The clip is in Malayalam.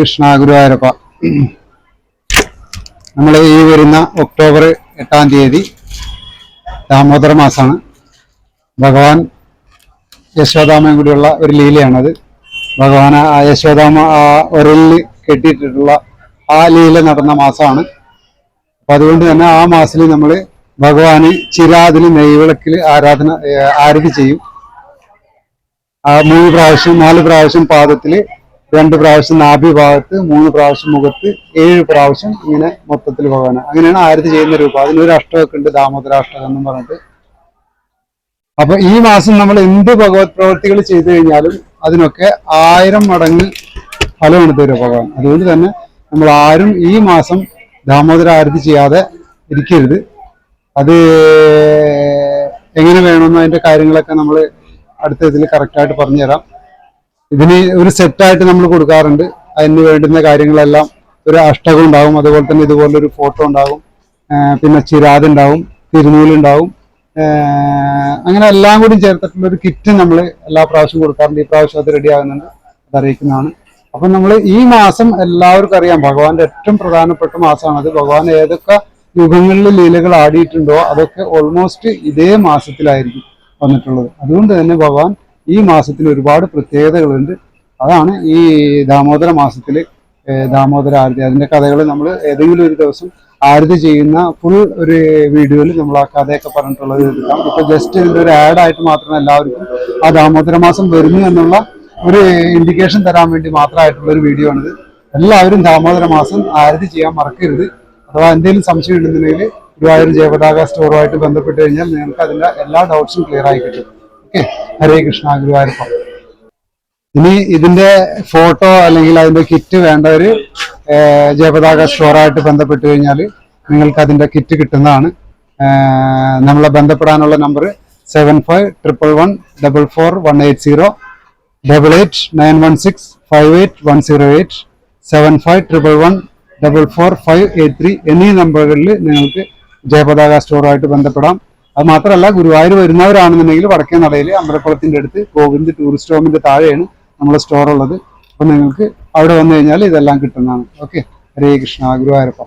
കൃഷ്ണ ഗുരുവായൂരപ്പ. നമ്മൾ ഈ വരുന്ന ഒക്ടോബർ എട്ടാം തീയതി ദാമോദര മാസമാണ്. ഭഗവാൻ യശോദാമയും കൂടിയുള്ള ഒരു ലീലയാണത്. ഭഗവാൻ ആ യശോദാമ ആ ഒരലിൽ കെട്ടിയിട്ടിട്ടുള്ള ആ ലീല നടന്ന മാസമാണ്. അപ്പം അതുകൊണ്ട് തന്നെ ആ മാസത്തിൽ നമ്മൾ ഭഗവാന് ചിരാതിൽ നെയ്വിളക്കിൽ ആരാധന ആരതി ചെയ്യും. ആ മൂന്ന് പ്രാവശ്യം നാല് പ്രാവശ്യം പാദത്തിൽ രണ്ട് പ്രാവശ്യം നാഭി ഭാഗത്ത് മൂന്ന് പ്രാവശ്യം മുഖത്ത് ഏഴ് പ്രാവശ്യം ഇങ്ങനെ മൊത്തത്തിൽ ഭഗവാന്. അങ്ങനെയാണ് ആരതി ചെയ്യുന്ന രൂപം. അതിനൊരു അഷ്ടമൊക്കെ ഉണ്ട് ദാമോദരാഷ്ടകം എന്നും പറഞ്ഞിട്ട്. അപ്പൊ ഈ മാസം നമ്മൾ എന്ത് ഭഗവത് പ്രവൃത്തികൾ ചെയ്തു കഴിഞ്ഞാലും അതിനൊക്കെ ആയിരം മടങ്ങ് ഫലമാണ് തരുക ഭഗവാൻ. അതുകൊണ്ട് തന്നെ നമ്മൾ ആരും ഈ മാസം ദാമോദര ആരതി ചെയ്യാതെ ഇരിക്കരുത്. അത് എങ്ങനെ വേണമെന്ന് അതിന്റെ കാര്യങ്ങളൊക്കെ നമ്മൾ അടുത്ത ഇതിൽ കറക്റ്റായിട്ട് പറഞ്ഞുതരാം. ഇതിന് ഒരു സെറ്റായിട്ട് നമ്മൾ കൊടുക്കാറുണ്ട്. അതിന് വേണ്ടുന്ന കാര്യങ്ങളെല്ലാം ഒരു അഷ്ടകം ഉണ്ടാവും. അതുപോലെ തന്നെ ഇതുപോലെ ഒരു ഫോട്ടോ ഉണ്ടാകും പിന്നെ ചിരാത് ഉണ്ടാവും തിരുനൂലുണ്ടാവും അങ്ങനെ എല്ലാം കൂടി ചേർത്തിട്ടുള്ള ഒരു കിറ്റ് നമ്മൾ എല്ലാ പ്രാവശ്യവും കൊടുക്കാറുണ്ട്. ഈ പ്രാവശ്യം അത് റെഡി ആകുന്നുണ്ട്. അറിയിക്കുന്നതാണ്. അപ്പം നമ്മൾ ഈ മാസം എല്ലാവർക്കും അറിയാം. ഭഗവാന്റെ ഏറ്റവും പ്രധാനപ്പെട്ട മാസമാണത്. ഭഗവാൻ ഏതൊക്കെ യുഗങ്ങളിൽ ലീലകൾ ആടിയിട്ടുണ്ടോ അതൊക്കെ ഓൾമോസ്റ്റ് ഇതേ മാസത്തിലായിരിക്കും വന്നിട്ടുള്ളത്. അതുകൊണ്ട് തന്നെ ഭഗവാൻ ഈ മാസത്തിൽ ഒരുപാട് പ്രത്യേകതകളുണ്ട്. അതാണ് ഈ ദാമോദര മാസത്തിൽ ദാമോദര ആരതി. അതിന്റെ കഥകൾ നമ്മൾ ഏതെങ്കിലും ഒരു ദിവസം ആരതി ചെയ്യുന്ന ഫുൾ ഒരു വീഡിയോയിൽ നമ്മൾ ആ കഥയൊക്കെ പറഞ്ഞിട്ടുള്ളത് എടുക്കാം. ഇപ്പൊ ജസ്റ്റ് ഇതിന്റെ ഒരു ആഡ് ആയിട്ട് മാത്രമേ എല്ലാവർക്കും ആ ദാമോദര മാസം വരുന്നു എന്നുള്ള ഒരു ഇൻഡിക്കേഷൻ തരാൻ വേണ്ടി മാത്രമായിട്ടുള്ള ഒരു വീഡിയോ ആണിത്. എല്ലാവരും ദാമോദര മാസം ആരതി ചെയ്യാൻ മറക്കരുത്. അഥവാ എന്തെങ്കിലും സംശയം ഉണ്ടെന്നുണ്ടെങ്കിൽ ഗുരുവായൂർ ജയപതാക സ്റ്റോറുമായിട്ട് ബന്ധപ്പെട്ട് കഴിഞ്ഞാൽ നിങ്ങൾക്ക് അതിന്റെ എല്ലാ ഡൗട്ട്സും ക്ലിയർ ആയി കിട്ടും. ഹരേ കൃഷ്ണ ഗുരുവായൂരപ്പ. ഇനി ഇതിന്റെ ഫോട്ടോ അല്ലെങ്കിൽ അതിന്റെ കിറ്റ് വേണ്ടവർ ജയപതാക സ്റ്റോറായിട്ട് ബന്ധപ്പെട്ട് കഴിഞ്ഞാൽ നിങ്ങൾക്ക് അതിന്റെ കിറ്റ് കിട്ടുന്നതാണ്. നമ്മളെ ബന്ധപ്പെടാനുള്ള number seven five triple one double four one eight zero double eight nine one six five eight one zero eight seven five triple one double four five eight three എന്നീ നമ്പറുകളിൽ നിങ്ങൾക്ക് ജയപതാക സ്റ്റോറുമായിട്ട് ബന്ധപ്പെടാം. അത് മാത്രമല്ല ഗുരുവായൂർ വരുന്നവരാണെന്നുണ്ടെങ്കിൽ വടക്കേ നടയിൽ അമ്പലക്കുളത്തിന്റെ അടുത്ത് ഗോവിന്ദ് ടൂറിസ്റ്റ് ഹോമിന്റെ താഴെയാണ് നമ്മുടെ സ്റ്റോർ ഉള്ളത്. അപ്പൊ നിങ്ങൾക്ക് അവിടെ വന്നു കഴിഞ്ഞാൽ ഇതെല്ലാം കിട്ടുന്നതാണ്. ഓക്കെ ഹരേ കൃഷ്ണ ഗുരുവായൂരപ്പ.